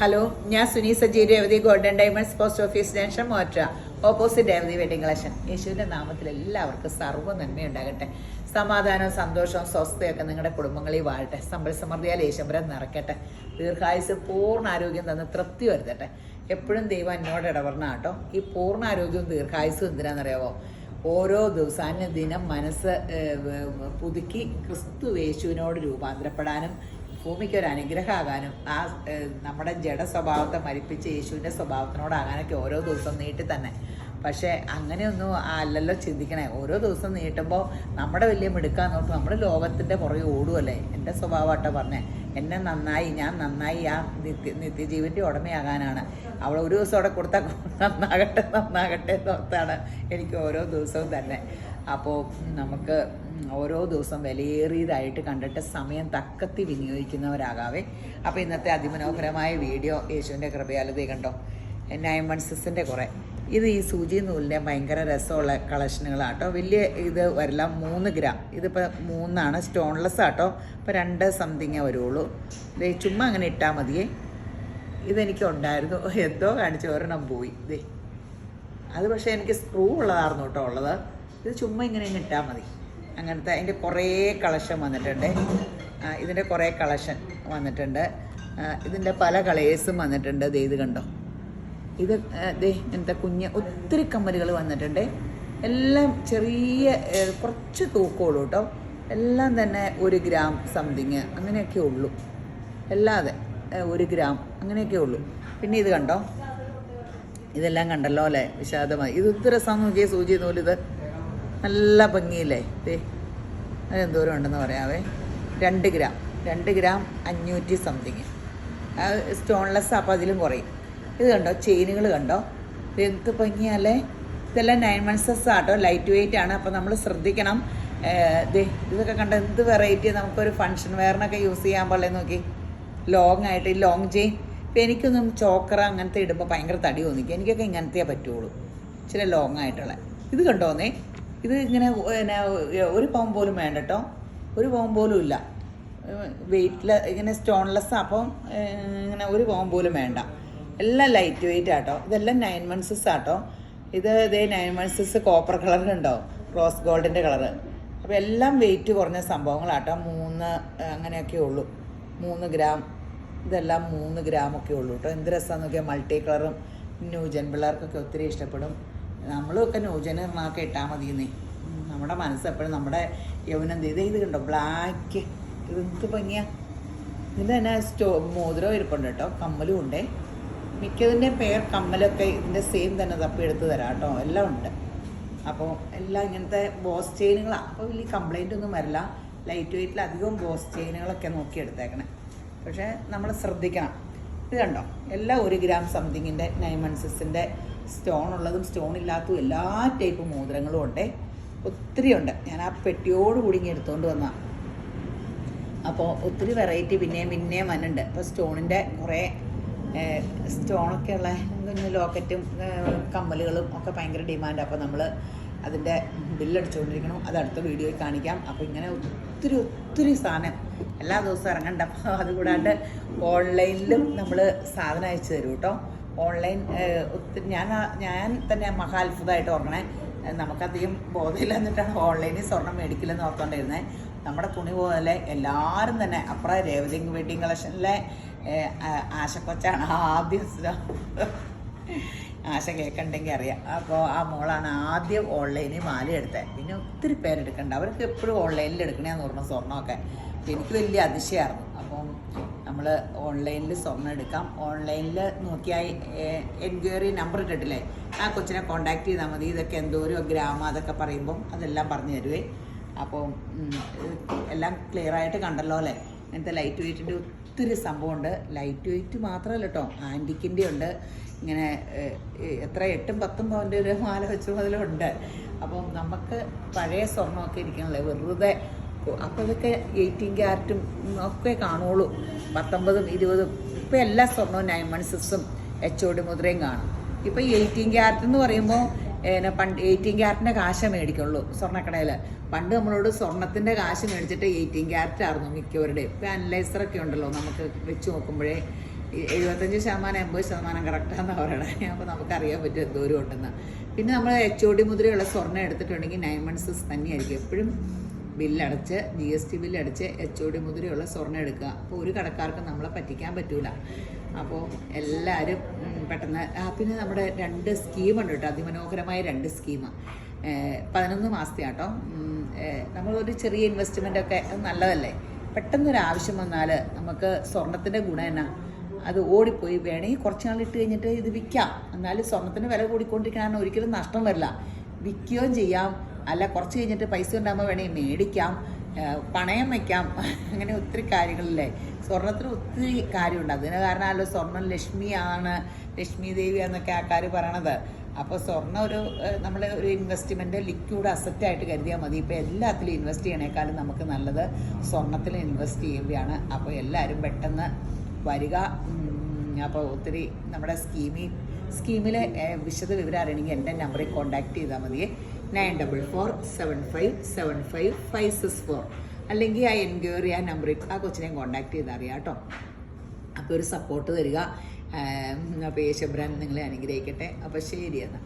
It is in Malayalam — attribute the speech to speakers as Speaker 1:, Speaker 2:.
Speaker 1: ഹലോ ഞാൻ Suni Saji Revathi golden diamonds post office junction മോറ്റ opposite Revathi wedding collection. യേശുവിന്റെ നാമത്തിൽ എല്ലാവർക്കും സർവ നന്മയുണ്ടാകട്ടെ. സമാധാനവും സന്തോഷവും സ്വസ്ഥയൊക്കെ നിങ്ങളുടെ കുടുംബങ്ങളിൽ വാഴട്ടെ. സമ്പൽ സമൃദ്ധിയാൽ യേശംബരം നിറയ്ക്കട്ടെ. ദീർഘായുസ് പൂർണ ആരോഗ്യം തന്ന് തൃപ്തി വരുത്തട്ടെ. എപ്പോഴും ദൈവം എന്നോട് ഇടപെടണം കേട്ടോ. ഈ പൂർണ ആരോഗ്യവും ദീർഘായുസും എന്തിനാണെന്നറിയാവോ? ഓരോ ദിവസം ദിനം മനസ്സ് പുതുക്കി ക്രിസ്തു യേശുവിനോട് രൂപാന്തരപ്പെടാനും ഭൂമിക്ക് ഒരു അനുഗ്രഹമാകാനും ആ നമ്മുടെ ജഡ സ്വഭാവത്തെ മരിപ്പിച്ച് യേശുവിന്റെ സ്വഭാവത്തിനോടാകാനൊക്കെ ഓരോ ദിവസം നീട്ടി തന്നെ. പക്ഷേ അങ്ങനെയൊന്നും അല്ലല്ലോ ചിന്തിക്കണേ. ഓരോ ദിവസം നീട്ടുമ്പോൾ നമ്മുടെ വലിയ മിടുക്കാൻ നോക്കും നമ്മുടെ ലോകത്തിന്റെ പുറകെ ഓടുമല്ലേ എന്റെ സ്വഭാവമാട്ടോ പറഞ്ഞേ. എന്നെ നന്നായി ഞാൻ നന്നായി ആ നിത്യ നിത്യജീവന്റെ ഉടമയാകാനാണ്. അവൾ ഒരു ദിവസം അവിടെ കൊടുത്താൽ നന്നാകട്ടെ നന്നാകട്ടെ എന്നോർത്താണ് എനിക്ക് ഓരോ ദിവസവും തന്നെ. അപ്പോൾ നമുക്ക് ഓരോ ദിവസം വിലയേറിയതായിട്ട് കണ്ടിട്ട് സമയം തക്കത്തി വിനിയോഗിക്കുന്നവരാകാവേ. അപ്പോൾ ഇന്നത്തെ അതിമനോഹരമായ വീഡിയോ യേശുവിന്റെ കൃപയാലതേ കണ്ടോ? നയൻ വൺ സിക്സിന്റെ കുറേ. ഇത് ഈ സൂചി നൂലിന്റെ ഭയങ്കര രസമുള്ള കളക്ഷനുകളാട്ടോ. വലിയ ഇത് വരില്ല മൂന്ന് ഗ്രാം. ഇതിപ്പോൾ മൂന്നാണ് സ്റ്റോൺലെസ് ആട്ടോ. ഇപ്പോൾ രണ്ട് സംതിങ്ങേ വരുള്ളൂ. ഇത് ചുമ്മാ അങ്ങനെ ഇട്ടാൽ മതിയേ. ഇതെനിക്ക് ഉണ്ടായിരുന്നു എന്തോ കാണിച്ച് ഒരെണ്ണം പോയി. ഇതേ അത് പക്ഷേ എനിക്ക് സ്ക്രൂ ഉള്ളതായിരുന്നു കേട്ടോ ഉള്ളത്. ഇത് ചുമ്മാ ഇങ്ങനെ ഇട്ടാൽ മതി. അങ്ങനത്തെ അതിന്റെ കുറേ കളക്ഷൻ വന്നിട്ടുണ്ട്. ഇതിന്റെ കുറേ കളക്ഷൻ വന്നിട്ടുണ്ട്. ഇതിന്റെ പല കളേഴ്സും വന്നിട്ടുണ്ട്. ദേ ഇത് കണ്ടോ? ഇത് ദേ ഇങ്ങനത്തെ കുഞ്ഞ് ഒത്തിരി കമ്മലുകൾ വന്നിട്ടുണ്ട്. എല്ലാം ചെറിയ കുറച്ച് തൂക്കമുള്ളൂ കേട്ടോ. എല്ലാം തന്നെ ഒരു ഗ്രാം സംതിങ് അങ്ങനെയൊക്കെ ഉള്ളൂ. അല്ലാതെ ഒരു ഗ്രാം അങ്ങനെയൊക്കെ ഉള്ളൂ. പിന്നെ ഇത് കണ്ടോ? ഇതെല്ലാം കണ്ടല്ലോ അല്ലേ? വിഷാദമായി ഇത് രസമാണെന്ന് നോക്കിയേ സൂചി നൂലിത് നല്ല ഭംഗിയില്ലേ? ദേ അതെന്തോരം ഉണ്ടെന്ന് പറയാവേ. രണ്ട് ഗ്രാം. രണ്ട് ഗ്രാം അഞ്ഞൂറ്റി സംതിങ് സ്റ്റോൺലെസ് അപ്പോൾ അതിലും കുറയും. ഇത് കണ്ടോ? ചെയിനുകൾ കണ്ടോ? ഇത് എന്ത് ഭംഗിയാലേ ഇതെല്ലാം നയൻ മൺസസ് ആട്ടോ? ലൈറ്റ് വെയിറ്റ് ആണ്. അപ്പോൾ നമ്മൾ ശ്രദ്ധിക്കണം. ദേ ഇതൊക്കെ കണ്ട എന്ത് വെറൈറ്റി നമുക്കൊരു ഫങ്ഷൻ വെയറിനൊക്കെ യൂസ് ചെയ്യാൻ പാടില്ലേ നോക്കി? ലോങ് ആയിട്ട് ഈ ലോങ് ചെയിൻ ഇപ്പം എനിക്കൊന്നും ചോക്കറ അങ്ങനത്തെ ഇടുമ്പോൾ ഭയങ്കര തടി തോന്നിക്കും. എനിക്കൊക്കെ ഇങ്ങനത്തെ പറ്റുള്ളൂ. ഇച്ചിരി ലോങ് ആയിട്ടുള്ള. ഇത് കണ്ടോന്നേ ഇത് ഇങ്ങനെ പിന്നെ ഒരു പവൻ പോലും വേണ്ട കേട്ടോ ഒരു പവൻ പോലും ഇല്ല. വെയിറ്റിൽ ഇങ്ങനെ സ്റ്റോൺലെസ് അപ്പം ഇങ്ങനെ ഒരു പവൻ പോലും വേണ്ട. എല്ലാം ലൈറ്റ് വെയിറ്റ് ആട്ടോ ഇതെല്ലാം നയൻ മൺസസ് ആട്ടോ ഇത് ഇതേ നയൻ മൺസസ് കോപ്പർ കളർ ഉണ്ടോ റോസ് ഗോൾഡിന്റെ കളറ്. അപ്പോൾ എല്ലാം വെയിറ്റ് കുറഞ്ഞ സംഭവങ്ങളാട്ടോ മൂന്ന് അങ്ങനെയൊക്കെ ഉള്ളൂ. മൂന്ന് ഗ്രാം ഇതെല്ലാം മൂന്ന് ഗ്രാമൊക്കെ ഉള്ളൂ കേട്ടോ എന്ത് രസമാണെന്ന് നോക്കിയാൽ മൾട്ടി കളറും ന്യൂജൻ പിള്ളേർക്കൊക്കെ ഒത്തിരി ഇഷ്ടപ്പെടും. നമ്മളൊക്കെ ന്യൂജന് ഒക്കെ ഇട്ടാൽ മതി എന്നേ നമ്മുടെ മനസ്സെപ്പോഴും നമ്മുടെ യൗവനം ഇത് ഇത് കണ്ടോ? ബ്ലാക്ക് ഇത് ഭംഗിയാ. ഇതിന്റെ തന്നെ സ്റ്റോ മോതിരം ഇരിപ്പുണ്ട് കേട്ടോ കമ്മലും ഉണ്ട്. മിക്കതിന്റെയും പേർ കമ്മലൊക്കെ ഇതിന്റെ സെയിം തന്നെ തപ്പി എടുത്ത് തരാം കേട്ടോ. എല്ലാം ഉണ്ട്. അപ്പോൾ എല്ലാം ഇങ്ങനത്തെ ബോസ് ചെയിനുകളാണ് അപ്പോൾ വലിയ കംപ്ലൈന്റ് ഒന്നും വരില്ല. ലൈറ്റ് വെയിറ്റിൽ അധികം ബോസ് ചെയിനുകളൊക്കെ നോക്കി എടുത്തേക്കണേ. പക്ഷേ നമ്മൾ ശ്രദ്ധിക്കണം. ഇത് കണ്ടോ? എല്ലാം ഒരു ഗ്രാം സംതിങ്ങിന്റെ നയൻ മൺസിന്റെ സ്റ്റോൺ ഉള്ളതും സ്റ്റോൺ ഇല്ലാത്തതും എല്ലാ ടൈപ്പ് മോതിരങ്ങളും ഉണ്ട്. ഒത്തിരി ഉണ്ട് ഞാൻ ആ പെട്ടിയോട് കൂടി ഇങ്ങനെ എടുത്തുകൊണ്ട് വന്ന. അപ്പോൾ ഒത്തിരി വെറൈറ്റി പിന്നെയും പിന്നെയും വന്നുണ്ട്. അപ്പോൾ സ്റ്റോണിന്റെ കുറേ സ്റ്റോണൊക്കെ ഉള്ള കുഞ്ഞു ലോക്കറ്റും കമ്മലുകളും ഒക്കെ ഭയങ്കര ഡിമാൻഡ്. അപ്പോൾ നമ്മൾ അതിന്റെ ബില്ലടിച്ചുകൊണ്ടിരിക്കണം അത് അടുത്ത വീഡിയോയിൽ കാണിക്കാം. അപ്പോൾ ഇങ്ങനെ ഒത്തിരി ഒത്തിരി സാധനം. എല്ലാ ദിവസവും ഇറങ്ങണ്ട. അപ്പോൾ അതുകൂടാണ്ട് ഓൺലൈനിലും നമ്മൾ സാധനം അയച്ചു തരും കേട്ടോ ഓൺലൈൻ ഒത്തിരി ഞാൻ ഞാൻ തന്നെ മഹാത്ഭുതമായിട്ട് ഓർക്കണേ. നമുക്കധികം ബോധമില്ല എന്നിട്ടാണ് ഓൺലൈനിൽ സ്വർണം മേടിക്കില്ലെന്ന് ഓർത്തോണ്ടിരുന്നത് നമ്മുടെ തുണി പോലെ എല്ലാവരും തന്നെ അപ്പുറം രേവതി വെഡിങ് കളക്ഷനിലെ ആശക്കൊച്ചാണ് ആദ്യം ആശ കേൾക്കണ്ടെങ്കിൽ അറിയാം. അപ്പോൾ ആ മോളാണ് ആദ്യം ഓൺലൈനിൽ മാല എടുത്തത് പിന്നെ ഒത്തിരി പേരെടുക്കണ്ട. അവർക്ക് എപ്പോഴും ഓൺലൈനിൽ എടുക്കണേന്ന് പറഞ്ഞു സ്വർണമൊക്കെ. എനിക്ക് വലിയ അതിശയമായിരുന്നു അപ്പം നമ്മൾ ഓൺലൈനിൽ സ്വർണം എടുക്കാം. ഓൺലൈനിൽ നോക്കിയാൽ എൻക്വയറി നമ്പർ ഇട്ടിട്ടില്ലേ? ആ കൊച്ചിനെ കോണ്ടാക്ട് ചെയ്താൽ മതി. ഇതൊക്കെ എന്തോരം ഗ്രാമം അതൊക്കെ പറയുമ്പം അതെല്ലാം പറഞ്ഞു തരുവേ. അപ്പോൾ എല്ലാം ക്ലിയർ ആയിട്ട് കണ്ടല്ലോ അല്ലേ? ഇങ്ങനത്തെ ലൈറ്റ് വെയിറ്റിന്റെ ഒത്തിരി സംഭവമുണ്ട്. ലൈറ്റ് വെയിറ്റ് മാത്രമല്ല കേട്ടോ ആന്റിക്കിന്റെ ഉണ്ട്. ഇങ്ങനെ എത്ര എട്ടും പത്തും പവന്റെ ഒരു മാല വെച്ച മുതലുണ്ട്. അപ്പം നമുക്ക് പഴയ സ്വർണമൊക്കെ ഇരിക്കണല്ലേ? വെറുതെ അപ്പോൾ അതൊക്കെ എയ്റ്റീൻ ക്യാരറ്റും ഒക്കെ കാണുള്ളൂ. പത്തൊമ്പതും ഇരുപതും. ഇപ്പോൾ എല്ലാ സ്വർണവും നയൻ വൺ സിക്സും എച്ച് ഒ മുദ്രയും കാണും. ഇപ്പോൾ എയ്റ്റീൻ ക്യാരറ്റ് എന്ന് പറയുമ്പോൾ ഏനെ പണ്ട് എയ്റ്റീൻ ക്യാരറ്റിന്റെ കാശ മേടിക്കുള്ളൂ സ്വർണക്കടയിൽ പണ്ട് നമ്മളോട് സ്വർണത്തിന്റെ കാശ് മേടിച്ചിട്ട് എയ്റ്റീൻ ക്യാരറ്റ് ആയിരുന്നു മിക്കവരുടെയും. ഇപ്പോൾ അനലൈസറൊക്കെ ഉണ്ടല്ലോ നമുക്ക് വെച്ച് നോക്കുമ്പോഴേ. എഴുപത്തഞ്ച് ശതമാനം എൺപത് ശതമാനം കറക്റ്റാന്ന് പറയണേ. അപ്പോൾ നമുക്കറിയാൻ പറ്റും എന്തോരം ഉണ്ടെന്ന്. പിന്നെ നമ്മൾ എച്ച് ഒ ഡി മുദ്രയുള്ള സ്വർണം എടുത്തിട്ടുണ്ടെങ്കിൽ നയൻ മന്ത്സ് തന്നെയായിരിക്കും. എപ്പോഴും ബില്ലടച്ച് ജി എസ് ടി ബില്ലടച്ച് എച്ച് ഒ ഡി മുദ്രയുള്ള സ്വർണം എടുക്കുക. അപ്പോൾ ഒരു കടക്കാർക്കും നമ്മളെ പറ്റിക്കാൻ പറ്റൂല. അപ്പോൾ എല്ലാവരും പെട്ടെന്ന് പിന്നെ നമ്മുടെ രണ്ട് സ്കീമുണ്ട് കേട്ടോ. അതിമനോഹരമായ രണ്ട് സ്കീം പതിനൊന്ന് മാസത്തെ ആട്ടോ. നമ്മളൊരു ചെറിയ ഇൻവെസ്റ്റ്മെന്റ് ഒക്കെ നല്ലതല്ലേ? പെട്ടെന്നൊരു ആവശ്യം വന്നാൽ നമുക്ക് സ്വർണത്തിന്റെ ഗുണം എന്നാ? അത് ഓടിപ്പോയി. വേണമെങ്കിൽ കുറച്ച് നാൾ ഇട്ട് കഴിഞ്ഞിട്ട് ഇത് വിൽക്കാം. എന്നാലും സ്വർണത്തിന് വില കൂടിക്കൊണ്ടിരിക്കണമെന്ന് ഒരിക്കലും നഷ്ടം വരില്ല. വിൽക്കുകയും ചെയ്യാം. അല്ല കുറച്ച് കഴിഞ്ഞിട്ട് പൈസ ഉണ്ടാകുമ്പോൾ വേണമെങ്കിൽ മേടിക്കാം പണയം വയ്ക്കാം അങ്ങനെ ഒത്തിരി കാര്യങ്ങളില്ലേ? സ്വർണത്തിന് ഒത്തിരി കാര്യമുണ്ട്. അതിന് കാരണമല്ലോ സ്വർണം ലക്ഷ്മിയാണ് ലക്ഷ്മി ദേവി എന്നൊക്കെ ആൾക്കാർ പറയണത്. അപ്പോൾ സ്വർണം ഒരു നമ്മൾ ഒരു ഇൻവെസ്റ്റ്മെന്റ് ലിക്വിഡ് അസറ്റ് ആയിട്ട് കരുതിയാൽ മതി. ഇപ്പോൾ എല്ലാത്തിലും ഇൻവെസ്റ്റ് ചെയ്യണേക്കാളും നമുക്ക് നല്ലത് സ്വർണത്തിൽ ഇൻവെസ്റ്റ് ചെയ്യുകയാണ് അപ്പോൾ എല്ലാവരും പെട്ടെന്ന് വരിക. അപ്പോൾ ഒത്തിരി നമ്മുടെ സ്കീമിൽ സ്കീമിലെ വിശദ വിവരം അറിയണമെങ്കിൽ എന്റെ നമ്പറിൽ കോൺടാക്ട് ചെയ്താൽ മതി. Nine double four seven five seven five five six four അല്ലെങ്കിൽ ആ എൻക്വയറി ആ നമ്പറിൽ ആ കൊച്ചിനെ കോൺടാക്ട് ചെയ്താൽ അറിയാം കേട്ടോ. അപ്പോൾ ഒരു സപ്പോർട്ട് തരിക. അപ്പോൾ യേശബ്രാൻ നിങ്ങളെ അനുഗ്രഹിക്കട്ടെ. അപ്പോൾ ശരി എന്നാൽ